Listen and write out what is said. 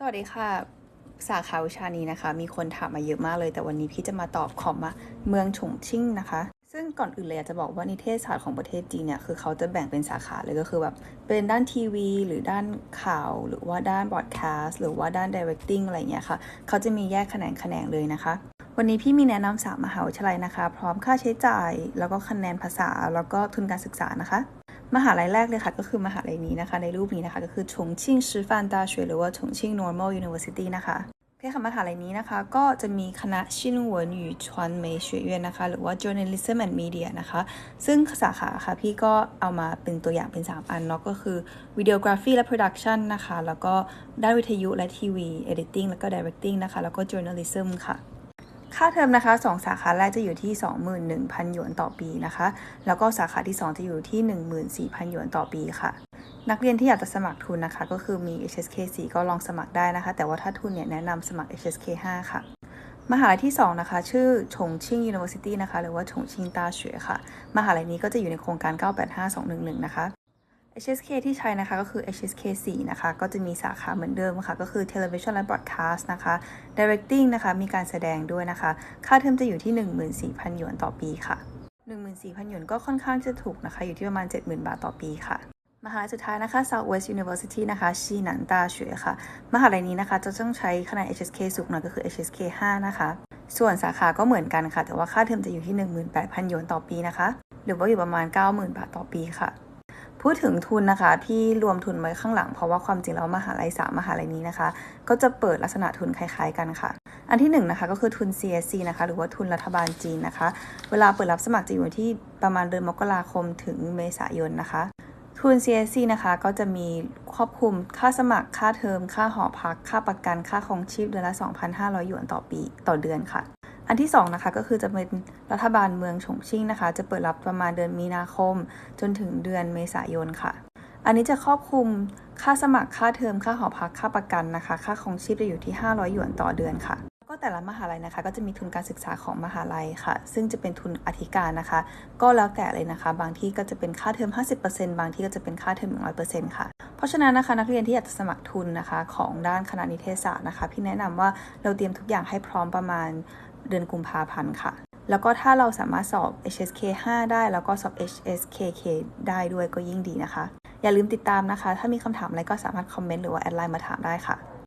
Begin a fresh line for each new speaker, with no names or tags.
สวัสดีค่ะสาขาวิชานี้นะคะ มีคนถามมาเยอะมากเลย แต่วันนี้พี่จะมาตอบคอมมาเมืองฉงชิ่งนะคะ ซึ่งก่อนอื่นเลยจะบอกว่านิเทศศาสตร์ของประเทศจีนเนี่ยคือเขาจะแบ่งเป็นสาขาเลยก็คือแบบเป็นด้านทีวี หรือด้านข่าว หรือว่าด้านบอดแคสต์หรือว่าด้าน directing อะไรเงี้ยค่ะเขาจะมีแยกแขนงแขนงเลยนะคะ วันนี้พี่มีแนะนำสามมหาวิทยาลัยนะคะ พร้อมค่าใช้จ่าย แล้วก็คะแนนภาษา แล้วก็ทุนการศึกษานะคะ มหาลัยแรกเลยค่ะก็คือมหาลัยนี้นะคะ ในรูปนี้นะคะ ก็คือชงชิงชิฟานตาเฉวยหรือว่าชงชิง normal university นะคะเพื่อคำมหาลัยนี้นะคะ ก็จะมีคณะชินวนอยู่ชวนเมยเชวเยนนะคะ หรือว่า journalism and media นะคะ ซึ่งสาขาค่ะ พี่ก็เอามาเป็นตัวอย่างเป็น 3 อันเนาะก็คือ videography และ production นะคะ แล้วก็ด้านวิทยุและทีวี editing แล้วก็ directing นะคะ แล้วก็ journalism ค่ะ ค่าเทอมนะคะ 2 สาขาแรกจะอยู่ที่ 21,000 หยวนต่อปีนะคะ แล้วก็สาขาที่ 2 จะอยู่ที่ 14,000 หยวนต่อปีค่ะ นักเรียนที่อยากจะสมัครทุนนะคะ ก็คือมี HSK 4 ก็ลองสมัครได้นะคะ แต่ว่าถ้าทุนเนี่ยแนะนำสมัคร HSK 5 ค่ะมหาลัยที่ 2 นะคะ ชื่อฉงชิง University นะคะ หรือว่าฉงชิงตาเฉวยค่ะ มหาลัยนี้ก็จะอยู่ในโครงการ 985211 นะคะ HSK ที่ใช้นะคะก็คือ HSK 4นะคะ ก็จะมีสาขาเหมือนเดิมค่ะ ก็คือ Television และ Broadcast นะคะ Directing นะคะ มีการแสดงด้วยนะคะ ค่าเทอมจะอยู่ที่ 14,000 หยวนต่อปีค่ะ 14,000 หยวนก็ค่อนข้างจะถูกนะคะ อยู่ที่ประมาณ 70,000 บาทต่อปีค่ะ มหาลัยสุดท้ายนะคะ Southwest University นะคะชีหนันตาเฉยค่ะ มหาลัยนี้นะคะ จะต้องใช้คะแนน HSK สูงหน่อยก็คือ HSK 5 นะคะ ส่วนสาขาก็เหมือนกันค่ะ แต่ว่าค่าเทอมจะอยู่ที่ 18,000 หยวนต่อปีนะคะ หรือว่าอยู่ประมาณ 90,000 บาทต่อปีค่ะ พูดถึงทุนนะคะพี่รวมทุนไว้ข้างหลัง เพราะว่าความจริงแล้วมหาลัยสามมหาลัยนี้นะคะ ก็จะเปิดลักษณะทุนคล้ายๆกันค่ะ อันที่1นงนะคะก็คือทุน CSC นะคะ หรือว่าทุนรัฐบาลจีนนะคะ เวลาเปิดรับสมัครจะอยู่ที่ประมาณเดือนมกราคมถึงเมษายนนะคะทุน CSC นะคะก็จะมีครอบคลุมค่าสมัครค่าเทอม ค่าหอพัก ค่าประกันค่าครองชีพเดือนละ 2,500 หยวนต่อปีต่อเดือนค่ะ อันที่2นะคะก็คือจะเป็นรัฐบาลเมืองฉงชิ่งนะคะ จะเปิดรับประมาณเดือนมีนาคม จนถึงเดือนเมษายนค่ะ อันนี้จะครอบคลุมค่าสมัครค่าเทอมค่าหอพักค่าประกันนะคะ ค่าครองชีพจะอยู่ที่ 500 หยวนต่อเดือนค่ะก็แต่ละมหาลัยนะคะ ก็จะมีทุนการศึกษาของมหาลัยค่ะ ซึ่งจะเป็นทุนอธิการนะคะ ก็แล้วแต่เลยนะคะ บางที่ก็จะเป็นค่าเทอม 50%บางที่ก็จะเป็นค่าเทอม 100%ค่ะ เพราะฉะนั้นนะคะนักเรียนที่อยากจะสมัครทุนนะคะ ของด้านคณะนิเทศศาสตร์นะคะ พี่แนะนำว่าเราเตรียมทุกอย่างให้พร้อมประมาณ เดือนกุมภาพันธ์ค่ะ แล้วก็ถ้าเราสามารถสอบ HSK 5 ได้ แล้วก็สอบ HSKK ได้ด้วยก็ยิ่งดีนะคะ อย่าลืมติดตามนะคะ ถ้ามีคำถามอะไรก็สามารถคอมเมนต์หรือว่าแอดไลน์มาถามได้ค่ะ